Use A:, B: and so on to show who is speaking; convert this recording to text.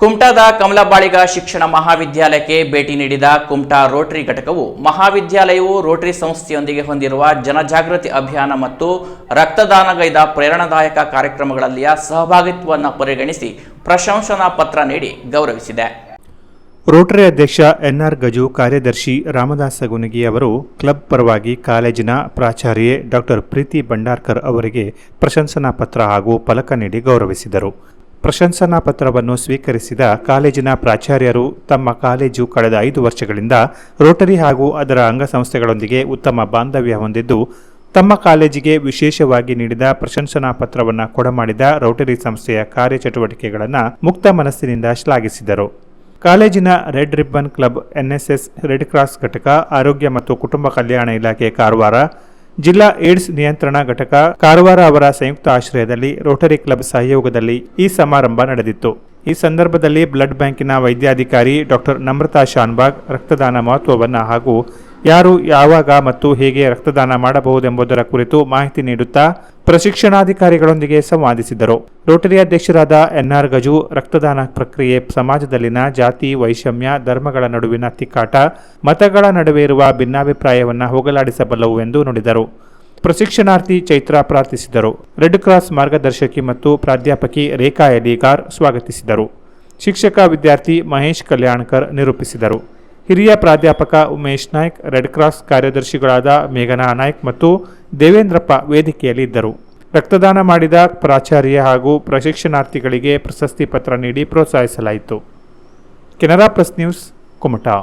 A: ಕುಮಟಾದ ಕಮಲಬಾಳಿಗ ಶಿಕ್ಷಣ ಮಹಾವಿದ್ಯಾಲಯಕ್ಕೆ ಭೇಟಿ ನೀಡಿದ ಕುಮಟಾ ರೋಟರಿ ಘಟಕವು ಮಹಾವಿದ್ಯಾಲಯವು ರೋಟರಿ ಸಂಸ್ಥೆಯೊಂದಿಗೆ ಹೊಂದಿರುವ ಜನಜಾಗೃತಿ ಅಭಿಯಾನ ಮತ್ತು ರಕ್ತದಾನಗೈದ ಪ್ರೇರಣಾದಾಯಕ ಕಾರ್ಯಕ್ರಮಗಳಲ್ಲಿಯ ಸಹಭಾಗಿತ್ವವನ್ನು ಪರಿಗಣಿಸಿ ಪ್ರಶಂಸನಾ ಪತ್ರ ನೀಡಿ ಗೌರವಿಸಿದೆ.
B: ರೋಟರಿ ಅಧ್ಯಕ್ಷ ಎನ್ಆರ್ ಗಜು, ಕಾರ್ಯದರ್ಶಿ ರಾಮದಾಸ ಗುನಗಿ ಅವರು, ಕ್ಲಬ್ ಪರವಾಗಿ ಕಾಲೇಜಿನ ಪ್ರಾಚಾರ್ಯೆ ಡಾಕ್ಟರ್ ಪ್ರೀತಿ ಭಂಡಾರ್ಕರ್ ಅವರಿಗೆ ಪ್ರಶಂಸನಾ ಪತ್ರ ಹಾಗೂ ಫಲಕ ನೀಡಿ ಗೌರವಿಸಿದರು. ಪ್ರಶಂಸನಾ ಪತ್ರವನ್ನು ಸ್ವೀಕರಿಸಿದ ಕಾಲೇಜಿನ ಪ್ರಾಚಾರ್ಯರು ತಮ್ಮ ಕಾಲೇಜು ಕಳೆದ ಐದು ವರ್ಷಗಳಿಂದ ರೋಟರಿ ಹಾಗೂ ಅದರ ಅಂಗಸಂಸ್ಥೆಗಳೊಂದಿಗೆ ಉತ್ತಮ ಬಾಂಧವ್ಯ ಹೊಂದಿದ್ದು, ತಮ್ಮ ಕಾಲೇಜಿಗೆ ವಿಶೇಷವಾಗಿ ನೀಡಿದ ಪ್ರಶಂಸನಾ ಪತ್ರವನ್ನು ಕೊಡಮಾಡಿದ ರೋಟರಿ ಸಂಸ್ಥೆಯ ಕಾರ್ಯಚಟುವಟಿಕೆಗಳನ್ನು ಮುಕ್ತ ಮನಸ್ಸಿನಿಂದ ಶ್ಲಾಘಿಸಿದರು. ಕಾಲೇಜಿನ red ribbon club NSS red cross ಘಟಕ, ಆರೋಗ್ಯ ಮತ್ತು ಕುಟುಂಬ ಕಲ್ಯಾಣ ಇಲಾಖೆ ಕಾರವಾರ ಜಿಲ್ಲಾ ಏಡ್ಸ್ ನಿಯಂತ್ರಣ ಘಟಕ ಕಾರವಾರ ಅವರ ಸಂಯುಕ್ತ ಆಶ್ರಯದಲ್ಲಿ ರೋಟರಿ ಕ್ಲಬ್ ಸಹಯೋಗದಲ್ಲಿ ಈ ಸಮಾರಂಭ ನಡೆದಿತ್ತು. ಈ ಸಂದರ್ಭದಲ್ಲಿ ಬ್ಲಡ್ ಬ್ಯಾಂಕಿನ ವೈದ್ಯಾಧಿಕಾರಿ ಡಾಕ್ಟರ್ ನಮ್ರತಾ ಶಾನ್ಬಾಗ್ ರಕ್ತದಾನ ಮಹತ್ವವನ್ನು ಹಾಗೂ ಯಾರು ಯಾವಾಗ ಮತ್ತು ಹೇಗೆ ರಕ್ತದಾನ ಮಾಡಬಹುದೆಂಬುದರ ಕುರಿತು ಮಾಹಿತಿ ನೀಡುತ್ತಾ ಪ್ರಶಿಕ್ಷಣಾಧಿಕಾರಿಗಳೊಂದಿಗೆ ಸಂವಾದಿಸಿದರು. ರೋಟರಿ ಅಧ್ಯಕ್ಷರಾದ ಎನ್ಆರ್ ಗಜು, ರಕ್ತದಾನ ಪ್ರಕ್ರಿಯೆ ಸಮಾಜದಲ್ಲಿನ ಜಾತಿ, ವೈಷಮ್ಯ, ಧರ್ಮಗಳ ನಡುವಿನ ತಿಕ್ಕಾಟ, ಮತಗಳ ನಡುವೆ ಇರುವ ಭಿನ್ನಾಭಿಪ್ರಾಯವನ್ನು ಹೋಗಲಾಡಿಸಬಲ್ಲವು ಎಂದು ನುಡಿದರು. ಪ್ರಶಿಕ್ಷಣಾರ್ಥಿ ಚೈತ್ರ ಪ್ರಾರ್ಥಿಸಿದರು. ರೆಡ್ ಕ್ರಾಸ್ ಮಾರ್ಗದರ್ಶಕಿ ಮತ್ತು ಪ್ರಾಧ್ಯಾಪಕಿ ರೇಖಾ ಎಲಿಗಾರ್ ಸ್ವಾಗತಿಸಿದರು. ಶಿಕ್ಷಕ ವಿದ್ಯಾರ್ಥಿ ಮಹೇಶ್ ಕಲ್ಯಾಣ್ಕರ್ ನಿರೂಪಿಸಿದರು. ಹಿರಿಯ ಪ್ರಾಧ್ಯಾಪಕ ಉಮೇಶ್ ನಾಯ್ಕ್, ರೆಡ್ ಕ್ರಾಸ್ ಕಾರ್ಯದರ್ಶಿಗಳಾದ ಮೇಘನಾ ನಾಯ್ಕ್ ಮತ್ತು ದೇವೇಂದ್ರಪ್ಪ ವೇದಿಕೆಯಲ್ಲಿ ಇದ್ದರು. ರಕ್ತದಾನ ಮಾಡಿದ ಪ್ರಾಚಾರ್ಯ ಹಾಗೂ ಪ್ರಶಿಕ್ಷಣಾರ್ಥಿಗಳಿಗೆ ಪ್ರಶಸ್ತಿ ಪತ್ರ ನೀಡಿ ಪ್ರೋತ್ಸಾಹಿಸಲಾಯಿತು. Canara press news, Kumta.